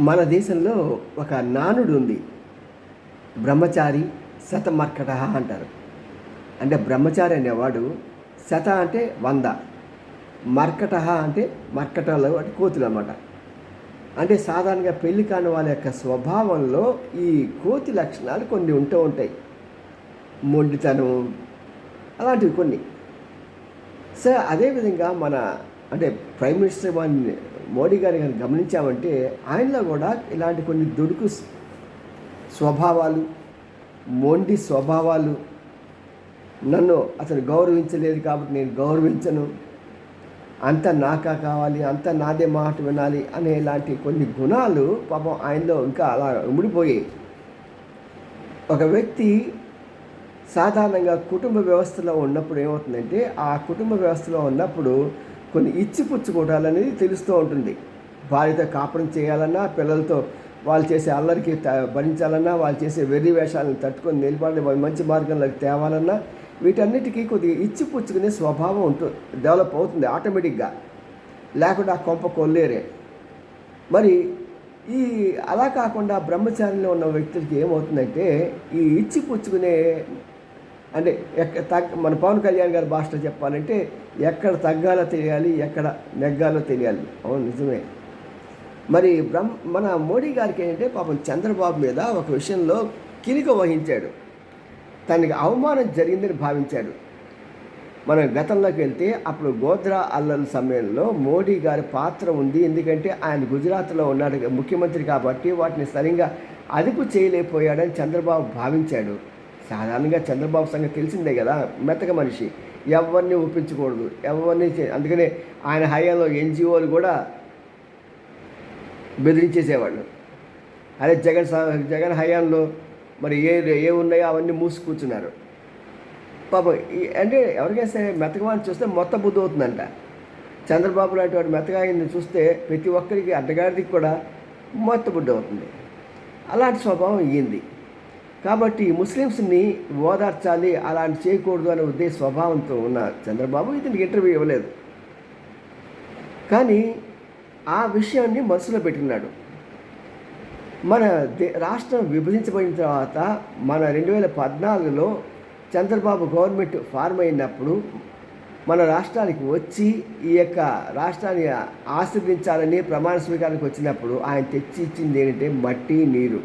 మన దేశంలో ఒక నానుడు ఉంది. బ్రహ్మచారి శతమర్కట అంటారు. అంటే బ్రహ్మచారి అనేవాడు శత అంటే వంద మర్కట అంటే మర్కటాలు అంటే కోతులు అన్నమాట. అంటే సాధారణంగా పెళ్ళి కాని వాళ్ళ యొక్క స్వభావంలో ఈ కోతి లక్షణాలు కొన్ని ఉంటూ ఉంటాయి. మొండితనం అలాంటివి కొన్ని. సో అదేవిధంగా మన అంటే ప్రైమ్ మినిస్టర్ వారిని మోడీ గారిని కానీ గమనించామంటే ఆయనలో కూడా ఇలాంటి కొన్ని దుడుకు స్వభావాలు మొండి స్వభావాలు నన్ను అతను గౌరవించలేదు కాబట్టి నేను గౌరవించను. అంత నాకా కావాలి అంత నాదే మాట వినాలి అనే ఇలాంటి కొన్ని గుణాలు పాపం ఆయనలో ఇంకా అలా ఉమిడిపోయాయి ఒక వ్యక్తి సాధారణంగా కుటుంబ వ్యవస్థలో ఉన్నప్పుడు ఏమవుతుందంటే ఆ కుటుంబ వ్యవస్థలో ఉన్నప్పుడు కొన్ని ఇచ్చిపుచ్చుకోవటాలు అనేది తెలుస్తూ ఉంటుంది. భార్యతో కాపురం చేయాలన్నా పిల్లలతో వాళ్ళు చేసే అల్లరికి త- భరించాలన్నా వాళ్ళు చేసే వెర్రి వేషాలను తట్టుకొని నిలబడి మంచి మార్గంలోకి తేవాలన్నా వీటన్నిటికీ కొద్దిగా ఇచ్చిపుచ్చుకునే స్వభావం ఉంటుంది డెవలప్ అవుతుంది ఆటోమేటిక్గా. లేకుండా ఆ కొంప కొల్లేరే. మరి ఈ అలా కాకుండా బ్రహ్మచారిలో ఉన్న వ్యక్తులకి ఏమవుతుందంటే ఈ ఇచ్చి పుచ్చుకునే అంటే ఎక్క తగ్గ మన పవన్ కళ్యాణ్ గారి భాషలో చెప్పాలంటే ఎక్కడ తగ్గాలో తెలియాలి ఎక్కడ నెగ్గాలో తెలియాలి. అవును నిజమే. మరి బ్రహ్మ మన మోడీ గారికి ఏంటంటే పాపం చంద్రబాబు మీద ఒక విషయంలో కిలిక వహించాడు. తనకి అవమానం జరిగిందని భావించాడు. మనం గతంలోకి వెళ్తే అప్పుడు గోద్రా అల్లల సమయంలో మోడీ గారి పాత్ర ఉంది. ఎందుకంటే ఆయన గుజరాత్లో ఉన్నాడు ముఖ్యమంత్రి కాబట్టి వాటిని సరిగా అదుపు చేయలేకపోయాడని చంద్రబాబు భావించాడు. సాధారణంగా చంద్రబాబు సంగతి తెలిసిందే కదా మెత్తక మనిషి. ఎవరిని ఒప్పించకూడదు ఎవరిని అందుకనే ఆయన హయాంలో ఎన్జిఓలు కూడా బెదిరించేసేవాళ్ళు. అదే జగన్ జగన్ హయాంలో మరి ఏ ఏ ఉన్నాయో అవన్నీ మూసి కూర్చున్నారు. పాపం అంటే ఎవరికైనా సరే మెత్తకవాడిని చూస్తే మొత్తం బుద్ధి అవుతుందంట చంద్రబాబు లాంటి వాడు మెతకాయని చూస్తే ప్రతి ఒక్కరికి అడ్డగాడికి కూడా మొత్త బుద్ధి అవుతుంది అలాంటి స్వభావం ఇయ్యింది కాబట్టి ముస్లిమ్స్ని ఓదార్చాలి అలాంటి చేయకూడదు అనే ఉద్దేశ స్వభావంతో ఉన్న చంద్రబాబు ఇతనికి ఇంటర్వ్యూ ఇవ్వలేదు. కానీ ఆ విషయాన్ని మనసులో పెట్టుకున్నాడు. మన దే రాష్ట్రం విభజించబడిన తర్వాత మన రెండు వేల పద్నాలుగులో చంద్రబాబు గవర్నమెంట్ ఫార్మ్ అయినప్పుడు మన రాష్ట్రానికి వచ్చి ఈ యొక్క రాష్ట్రాన్ని ఆశీర్వించాలని ప్రమాణ స్వీకారానికి వచ్చినప్పుడు ఆయన తెచ్చి ఇచ్చింది ఏంటంటే మట్టి నీరు.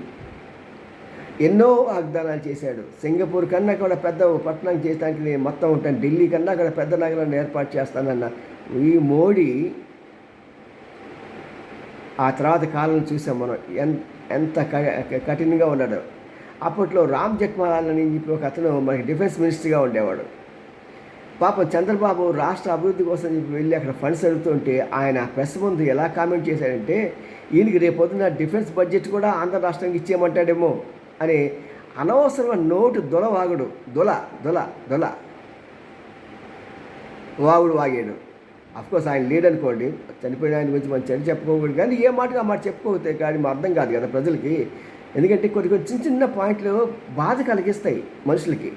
ఎన్నో వాగ్దానాలు చేశాడు. సింగపూర్ కన్నా కూడా పెద్ద పట్టణం చేయడానికి నేను మొత్తం ఉంటాను. ఢిల్లీ కన్నా కూడా పెద్ద నగరాన్ని ఏర్పాటు చేస్తానన్న ఈ మోడీ ఆ తర్వాత కాలం చూసాం మనం. ఎన్ ఎంత కఠినంగా ఉన్నాడు. అప్పట్లో రామ్ జెట్మలాల్ అని చెప్పి ఒక అతను మనకి డిఫెన్స్ మినిస్టర్గా ఉండేవాడు. పాపం చంద్రబాబు రాష్ట్ర అభివృద్ధి కోసం చెప్పి వెళ్ళి అక్కడ ఫండ్స్ అడుగుతుంటే ఆయన ప్రెస్ ముందు ఎలా కామెంట్ చేశాడంటే ఈయనకి రేపొద్దున డిఫెన్స్ బడ్జెట్ కూడా ఆంధ్ర రాష్ట్రానికి ఇచ్చేయమంటాడేమో. అని అనవసరమైన నోటు దొల వాగుడు దొల దొల దొల. వాగుడు వాగాడు. కోర్స్ ఆయన లీడ్ అనుకోండి. చనిపోయిన ఆయన గురించి మనం చెడు చెప్పుకోకూడదు కానీ ఏ మాటగా ఆ మాట చెప్పుకోకపోతే కానీ మా అర్థం కాదు కదా ప్రజలకి. ఎందుకంటే కొన్ని కొన్ని చిన్న చిన్న పాయింట్లు బాధ కలిగిస్తాయి మనుషులకి.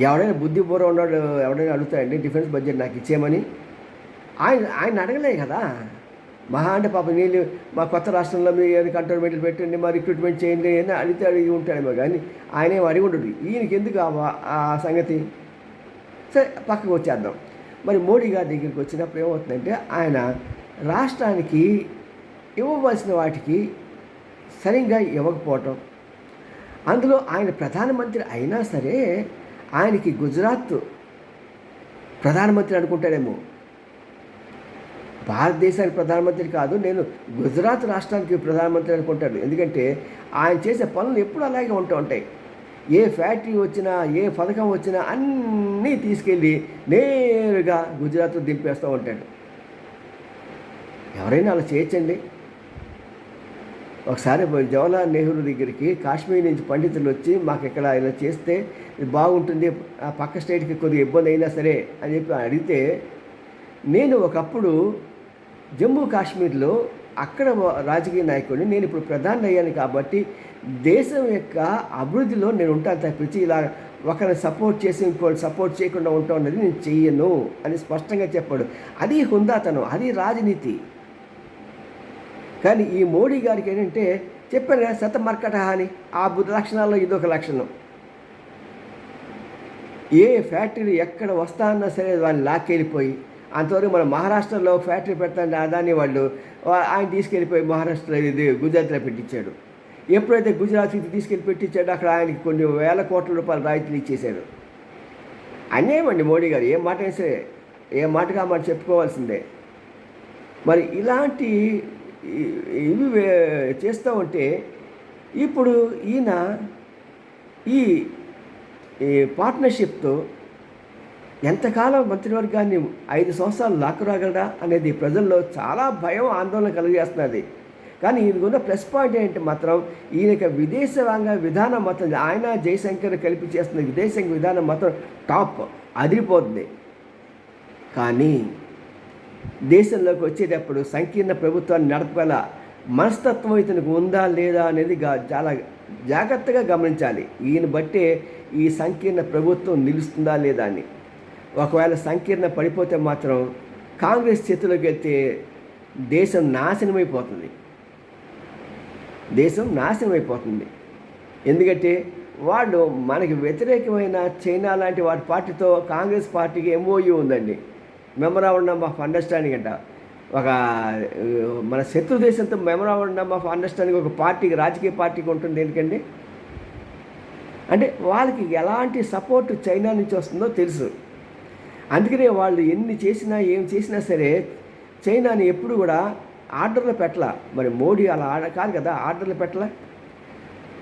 ఎవడైనా బుద్ధిపూర్వం ఉన్నాడు ఎవడైనా అడుగుతాయండి డిఫెన్స్ బడ్జెట్ నాకు ఇచ్చేయమని. ఆయన ఆయన అడగలే కదా. మహా అంటే పాప నీళ్ళు మా కొత్త రాష్ట్రంలో మీరు ఏది కంటోన్మెంట్లు పెట్టండి మా రిక్రూట్మెంట్ చేయండి అని అడిగితే అడిగి ఉంటాడేమో కానీ ఆయన ఏం అడిగి ఉండడు. ఈయనకి ఎందుకు ఆ ఆ సంగతి? సరే పక్కకు వచ్చేద్దాం. మరి మోడీ గారి దగ్గరికి వచ్చినప్పుడు ఏమవుతుందంటే ఆయన రాష్ట్రానికి ఇవ్వవలసిన వాటికి సరిగ్గా ఇవ్వకపోవటం. అందులో ఆయన ప్రధానమంత్రి అయినా సరే ఆయనకి గుజరాత్ ప్రధానమంత్రి అనుకుంటాడేమో. భారతదేశానికి ప్రధానమంత్రి కాదు నేను గుజరాత్ రాష్ట్రానికి ప్రధానమంత్రి అనుకుంటాడు ఎందుకంటే ఆయన చేసే పనులు ఎప్పుడు అలాగే ఉంటూ ఉంటాయి. ఏ ఫ్యాక్టరీ వచ్చినా ఏ పథకం వచ్చినా అన్నీ తీసుకెళ్ళి నేరుగా గుజరాత్లో దింపేస్తూ ఉంటాడు. ఎవరైనా అలా చేయొచ్చండి. ఒకసారి జవహర్లాల్ నెహ్రూ దగ్గరికి కాశ్మీర్ నుంచి పండితులు వచ్చి మాకు ఇక్కడ ఇలా చేస్తే బాగుంటుంది ఆ పక్క స్టేట్కి కొద్దిగా ఇబ్బంది అయినా సరే అని చెప్పి అడిగితే నేను ఒకప్పుడు జమ్మూ కాశ్మీర్లో అక్కడ రాజకీయ నాయకుడిని నేను ఇప్పుడు ప్రధాని అయ్యాను కాబట్టి దేశం యొక్క అభివృద్ధిలో నేను ఉంటాను తప్పించి ఇలా ఒకరిని సపోర్ట్ చేసి ఇంకోటి సపోర్ట్ చేయకుండా ఉంటాం అనేది నేను చెయ్యను అని స్పష్టంగా చెప్పాడు. అది హుందాతనం అది రాజనీతి. కానీ ఈ మోడీ గారికి ఏంటంటే చెప్పాను కదా శతమర్కట అని ఆ బుద్ధ లక్షణాల్లో ఇదొక లక్షణం. ఏ ఫ్యాక్టరీ ఎక్కడ వస్తా అన్నా సరే వాళ్ళు లాక్కెళ్ళిపోయి అంతవరకు మన మహారాష్ట్రలో ఫ్యాక్టరీ పెడతాంటే అదాని వాళ్ళు ఆయన తీసుకెళ్ళిపోయి మహారాష్ట్రలో ఇది గుజరాత్లో పెట్టించాడు. ఎప్పుడైతే గుజరాత్కి తీసుకెళ్ళి పెట్టించాడో అక్కడ ఆయనకి కొన్ని వేల కోట్ల రూపాయలు రాయితీలు ఇచ్చేశాడు అన్యాయమండి మోడీ గారు ఏ మాట వేసే ఏ మాటగా మాట చెప్పుకోవాల్సిందే. మరి ఇలాంటి ఇవి చేస్తూ ఉంటే ఇప్పుడు ఈయన ఈ ఈ పార్ట్నర్షిప్తో ఎంతకాలం మంత్రివర్గాన్ని ఐదు సంవత్సరాలు లాక్కురాగలడా అనేది ప్రజల్లో చాలా భయం ఆందోళన కలిగేస్తున్నది కానీ ఈయనకున్న ప్లస్ పాయింట్ ఏంటి మాత్రం ఈయనకి విదేశాంగ విధానం మాత్రం ఆయన జయశంకర్ కలిపి చేస్తున్న విదేశాంగ విధానం మాత్రం టాప్ అదిరిపోతుంది కానీ దేశంలోకి వచ్చేటప్పుడు సంకీర్ణ ప్రభుత్వాన్ని నడపగల మనస్తత్వం ఇతనికి ఉందా లేదా అనేది చాలా జాగ్రత్తగా గమనించాలి. ఈయన బట్టే ఈ సంకీర్ణ ప్రభుత్వం నిలుస్తుందా లేదా అని. ఒకవేళ సంకీర్ణ పడిపోతే మాత్రం కాంగ్రెస్ చేతిలోకి వెళ్తే దేశం నాశనమైపోతుంది. దేశం నాశనం అయిపోతుంది ఎందుకంటే వాళ్ళు మనకి వ్యతిరేకమైన చైనా లాంటి వాటి పార్టీతో కాంగ్రెస్ పార్టీకి ఎంఓయూ ఉందండి. మెమరాండం ఆఫ్ అండర్స్టాండింగ్ అంట. ఒక మన శత్రు దేశంతో మెమరాండం ఆఫ్ అండర్స్టాండింగ్ ఒక పార్టీకి రాజకీయ పార్టీకి ఉంటుంది ఎందుకండి అంటే వాళ్ళకి ఎలాంటి సపోర్ట్ చైనా నుంచి వస్తుందో తెలుసు. అందుకనే వాళ్ళు ఎన్ని చేసినా ఏం చేసినా సరే చైనాని ఎప్పుడు కూడా ఆర్డర్లు పెట్టలా. మరి మోడీ అలా ఆడ కాదు కదా ఆర్డర్లు పెట్టలా.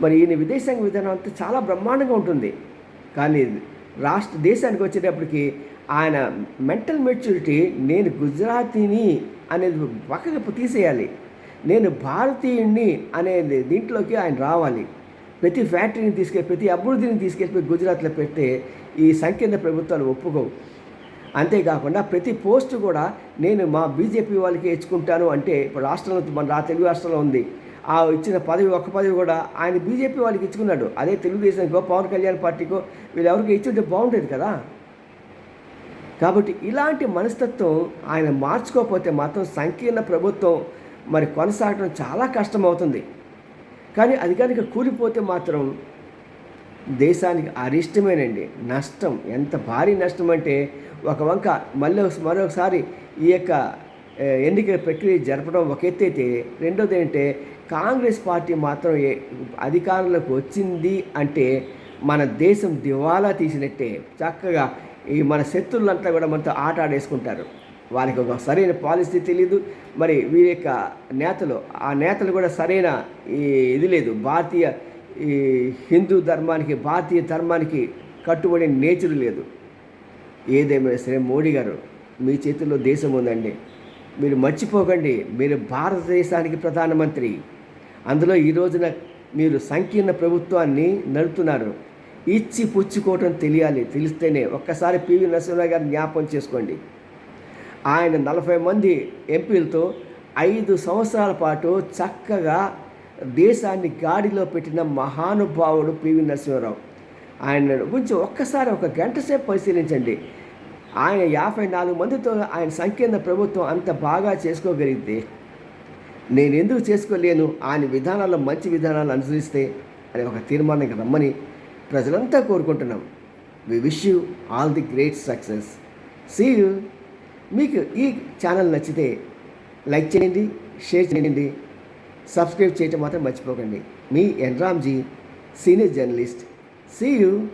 మరి ఈయన విదేశాంగ విధానం అంతా చాలా బ్రహ్మాండంగా ఉంటుంది. కానీ రాష్ట్ర దేశానికి వచ్చేటప్పటికి ఆయన మెంటల్ మెచ్యూరిటీ నేను గుజరాతీని అనేది పక్కకు తీసేయాలి. నేను భారతీయుణ్ణి అనేది దీంట్లోకి ఆయన రావాలి. ప్రతి ఫ్యాక్టరీని తీసుకెళ్ళి ప్రతి అభివృద్ధిని తీసుకెళ్ళి గుజరాత్లో పెడితే ఈ సంకీర్ణ ప్రభుత్వాలు ఒప్పుకోవు. అంతేకాకుండా ప్రతి పోస్టు కూడా నేను మా బీజేపీ వాళ్ళకి ఇచ్చుకుంటాను అంటే ఇప్పుడు రాష్ట్రంలో మన రా తెలుగు రాష్ట్రంలో ఉంది. ఆ ఇచ్చిన పదవి ఒక్క పదవి కూడా ఆయన బీజేపీ వాళ్ళకి ఇచ్చుకున్నాడు. అదే తెలుగుదేశానికో పవన్ కళ్యాణ్ పార్టీకో వీళ్ళెవరికి ఇచ్చుంటే బాగుండేది కదా. కాబట్టి ఇలాంటి మనస్తత్వం ఆయన మార్చుకోకపోతే మాత్రం సంకీర్ణ ప్రభుత్వం మరి కొనసాగడం చాలా కష్టమవుతుంది. కానీ అది కనుక కూలిపోతే మాత్రం దేశానికి అరిష్టమేనండి. నష్టం. ఎంత భారీ నష్టం అంటే ఒక వంక మళ్ళీ మరొకసారి ఈ యొక్క ఎన్నికల ప్రక్రియ జరపడం ఒక ఎత్తు అయితే రెండోది ఏంటంటే కాంగ్రెస్ పార్టీ మాత్రం అధికారంలోకి వచ్చింది అంటే మన దేశం దివాలా తీసినట్టే. చక్కగా ఈ మన శత్రులంతా కూడా మనతో ఆట ఆడేసుకుంటారు. వాళ్ళకి ఒక సరైన పాలసీ తెలియదు మరి వీరి యొక్క నేతలు ఆ నేతలు కూడా సరైన ఈ ఇది లేదు. భారతీయ ఈ హిందూ ధర్మానికి భారతీయ ధర్మానికి కట్టుబడి నేచర్ లేదు. ఏదేమైనా సరే మోడీ గారు మీ చేతుల్లో దేశం ఉందండి. మీరు మర్చిపోకండి మీరు భారతదేశానికి ప్రధానమంత్రి. అందులో ఈ రోజున మీరు సంకీర్ణ ప్రభుత్వాన్ని నడుపుతున్నారు. ఇచ్చి పుచ్చుకోవటం తెలియాలి తెలిస్తేనే. ఒక్కసారి పివి నరసింహరావు గారు జ్ఞాపకం చేసుకోండి. ఆయన నలభై మంది ఎంపీలతో ఐదు సంవత్సరాల పాటు చక్కగా దేశాన్ని గాడిలో పెట్టిన మహానుభావుడు పివి నరసింహరావు. ఆయన గురించి ఒక్కసారి ఒక గంట సేపు పరిశీలించండి. ఆయన యాభై నాలుగు మందితో ఆయన సంకీర్ణ ప్రభుత్వం అంత బాగా చేసుకోగలిగితే నేను ఎందుకు చేసుకోలేను? ఆయన విధానాల్లో మంచి విధానాలు అనుసరిస్తే అనే ఒక తీర్మానానికి రమ్మని ప్రజలంతా కోరుకుంటున్నాం. We wish you all the great success see you మీకు ఈ ఛానల్ నచ్చితే లైక్ చేయండి షేర్ చేయండి. సబ్స్క్రైబ్ చేయటం మాత్రం మర్చిపోకండి. మీ N Ramji senior journalist. See you